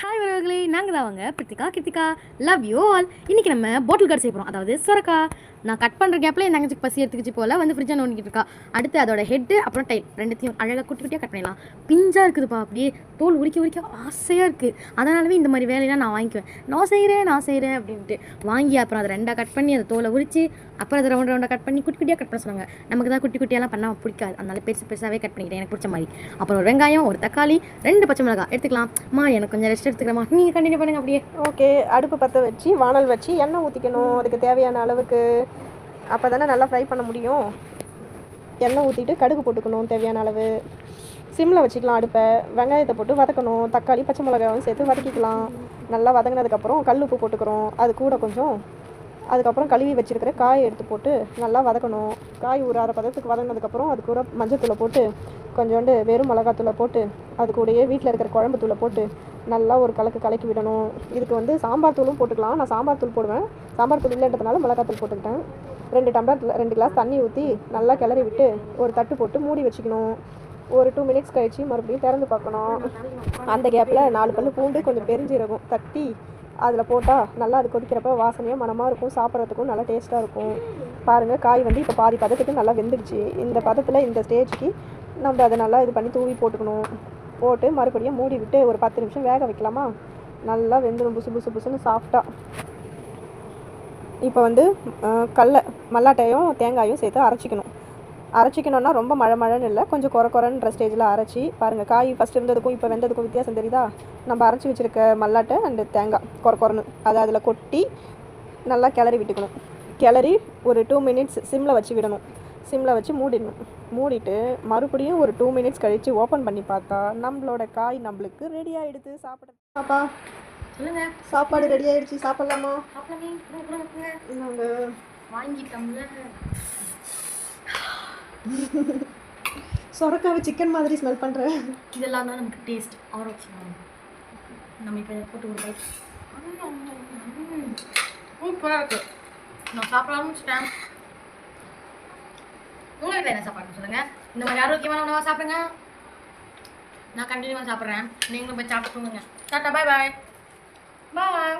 Hi உறவுகளே நாங்கள் தான் அவங்க. Prithika Kiruthika love you all இன்றைக்கி நம்ம பாட்டில் கார்டு செய்ய போகிறோம் அதாவது சொரக்கா. நான் கட் பண்ணுற கேப்பில் என் தங்கச்சிக்கு பசி எடுத்துக்கிச்சு போல் வந்து ஃப்ரிட்ஜை நோண்டிக்கிட்டு இருக்கா. அடுத்து அதோட ஹெட்டு அப்புறம் டைல் ரெண்டுத்தையும் அழகாக குட்டி குட்டியாக கட் பண்ணிடலாம். பிஞ்சாக இருக்குதுப்பா அப்படியே. தோல் உரிக்க உரிக்க ஆசையாக இருக்குது அதனாலவே இந்த மாதிரி வேலையெல்லாம் நான் வாங்கிக்குவேன். நான் செய்கிறேன் நான் செய்கிறேன் அப்படின்ட்டு. வாங்கி அப்புறம் அதை ரெண்டாக கட் பண்ணி அதை தோலை உரிச்சு அப்புறம் அதை ரவுண்ட் ரவுண்டாக கட் பண்ணி குட்டி குட்டியாக கட் பண்ண சொன்னாங்க நமக்கு தான் குட்டி குட்டியெல்லாம் பண்ணால் பிடிக்காது. அதனால பெருசு பெருசாகவே கட் பண்ணிக்கிட்டேன் எனக்கு பிடிச்ச மாதிரி. அப்புறம் ஒரு வெங்காயம் ஒரு தக்காளி ரெண்டு பச்சை மிளகாய். எடுத்துக்கலாம். மா எனக்கு கொஞ்சம் ரெஸ்ட் எடுத்துக்கலாமா நீங்கள் கண்டினியூ பண்ணுங்கள் அப்படியே. ஓகே அடுப்பு பற்ற வச்சு வானல் வச்சு எண்ணெய் ஊற்றிக்கணும் அதுக்கு தேவையான அளவுக்கு அப்போ தானே நல்லா ஃப்ரை பண்ண முடியும். எண்ணெய் ஊற்றிட்டு கடுகு போட்டுக்கணும் தேவையான அளவு. சிம்மில் வச்சுக்கலாம் அடுப்பை. வெங்காயத்தை போட்டு வதக்கணும். தக்காளி பச்சை மிளகாயும் சேர்த்து வதக்கிக்கலாம். நல்லா வதங்கினதுக்கப்புறம் கல் உப்பு போட்டுக்கிறோம். அது கூட கொஞ்சம். அதுக்கப்புறம் கழுவி வச்சுருக்கிற காயை எடுத்து போட்டு நல்லா வதக்கணும். காய் ஊறாத பதத்துக்கு வதங்கினதுக்கப்புறம் அது கூட மஞ்சத்தூளை போட்டு கொஞ்சோண்டு வெறும் மிளகாத்தூளை போட்டு அது கூடயே வீட்டில் இருக்கிற குழம்பு தூளை போட்டு நல்லா ஒரு கலக்கு கலக்கி விடணும். இதுக்கு வந்து சாம்பார் தூளும் போட்டுக்கலாம். நான் சாம்பார் தூள் போடுவேன். சாம்பார் தூள் இல்லைன்றதுனால மிளகாத்தூள் போட்டுக்கிட்டேன். ரெண்டு டம்ளர் ரெண்டு கிளாஸ் தண்ணி ஊற்றி நல்லா கிளறி விட்டு ஒரு தட்டு போட்டு மூடி வச்சுக்கணும். ஒரு டூ மினிட்ஸ் கழிச்சு மறுபடியும் திறந்து பார்க்கணும். அந்த கேப்பில் நாலு பல்லு பூண்டு கொஞ்சம் பெருஞ்சீரகம் தட்டி அதில் போட்டால் நல்லா அது கொதிக்கிறப்ப வாசனையாக மனமாக இருக்கும். சாப்பிட்றதுக்கும் நல்லா டேஸ்ட்டாக இருக்கும். பாருங்கள் காய் வந்து இப்போ பாதி பதத்துக்கு நல்லா வெந்துடுச்சு. இந்த பதத்தில் இந்த ஸ்டேஜ்க்கு நம்ம அதை நல்லா இது பண்ணி தூவி போட்டுக்கணும். போட்டு மறுபடியும் மூடி விட்டு ஒரு பத்து நிமிஷம் வேக வைக்கலாமா? நல்லா வெந்துடும் புசு புசு புசுன்னு சாஃப்டாக இப்போ வந்து கடல மல்லாட்டையும் தேங்காயும் சேர்த்து அரைச்சிக்கணும். அரைச்சிக்கணும்னா ரொம்ப மழை மழைன்னு இல்லை கொஞ்சம் குறை குறைன்ற ஸ்டேஜில் அரைச்சி பாருங்கள் காய் ஃபஸ்ட் இருந்ததுக்கும் இப்போ வெந்ததுக்கும் வித்தியாசம் தெரியுதா? நம்ம அரைச்சி வச்சுருக்க மல்லாட்டை அண்டு தேங்காய் குறை குறைன்னு அதை அதில் கொட்டி நல்லா கிளறி விட்டுக்கணும். கிளறி ஒரு டூ மினிட்ஸ் சிம்மில் வச்சு விடணும். சிம்மில் வச்சு மூடிடணும் மூடிட்டு மறுபடியும் ஒரு டூ மினிட்ஸ் கழித்து ஓப்பன் பண்ணி பார்த்தா நம்மளோட காய் நம்மளுக்கு ரெடி ஆகிடுது சாப்பிட பாப்பா. சாப்பாடு ரெடி ஆயிடுச்சு. சாப்பிட்லாமா? நாங்கள் வாங்கிட்டோம்ல. சொரக்காவை சிக்கன் மாதிரி ஸ்மெல் பண்ணுறேன் இதெல்லாம் தான் நமக்கு டேஸ்ட் ஆரோக்கியம் நம்ம இப்போ போட்டு ஒரு பைக் சூப்பராக இருக்கு. நான் சாப்பிட ஆரம்பிச்சிட்டேன் வீட்டில் என்ன சாப்பாடு சொல்லுங்கள் இந்த மாதிரி ஆரோக்கியமான உணவாக சாப்பிடுங்க. நான் கண்டினியூவாக சாப்பிட்றேன். நீங்களும் போய் சாப்பிட்டு தூங்குங்க. டாட்டா பாய் பாய் பாய்